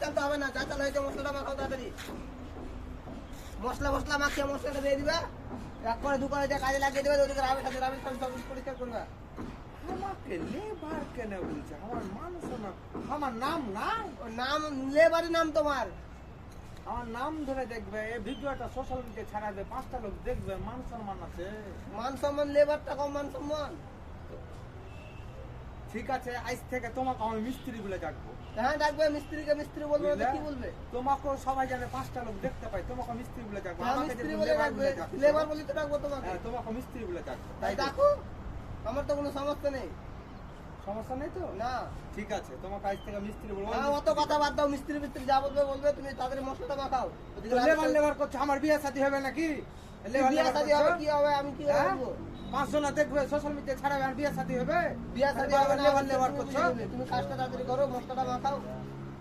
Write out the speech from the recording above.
চাল হবে না চাল হয়েছে মশলাটা মাখাও তাড়াতাড়ি। মশলা মশলা মাখিয়ে মশলাটা দিয়ে দিবা। এক করে দু করে কাজে লাগিয়ে দেবে ওদিকে রামের সাথে রামের সাথে সব পরিষ্কার করবে। আমাকে লেবার কেন বলছে? আমার মানুষ না আমার নাম নাম লেবারের নাম তোমার। আমার নাম ধরে দেখবে এই ভিডিওটা সোশ্যাল মিডিয়া ছাড়াবে পাঁচটা লোক দেখবে মান সম্মান আছে। মান সম্মান লেবারটা কম মান সম্মান। ঠিক আছে আজ থেকে তোমাকে আমি মিস্ত্রি বলে ডাকবো। হ্যাঁ ডাকবে মিস্ত্রিকে মিস্ত্রি বলবে না? কি বলবে? তোমাকেও সবাই জানে পাঁচটা লোক দেখতে পাই তোমাকে মিস্ত্রি বলে ডাকবো হ্যাঁ মিস্ত্রি বলে ডাকবে লেবার বলি তো ডাকবো তোমাকে। হ্যাঁ তোমাকে মিস্ত্রি বলে ডাকবো তাই ডাকো আমার তো কোনো সমস্যা নেই। সমস্যা নেই তো? না। ঠিক আছে তোমাকে আজ থেকে মিস্ত্রি বলব। হ্যাঁ অত কথা বাদ দাও মিস্ত্রি মিস্ত্রি যা বলবে বলবে তুমি তাদের মশলাটা মাখাও। লেবার লেবার করছ আমার বিয়ে শাদী হবে নাকি? লেবার লেবার শাদী হবে কি হবে আমি কি হ্যাঁ? বলব পাঁচশো না দেখবে সোশ্যাল মিডিয়া ছাড়াবে আর বিয়ে সাথী হবে বিয়ে সাথী লেবার লেবার করছ। তুমি কাজটা তাড়াতাড়ি করো মশলাটা মাখাও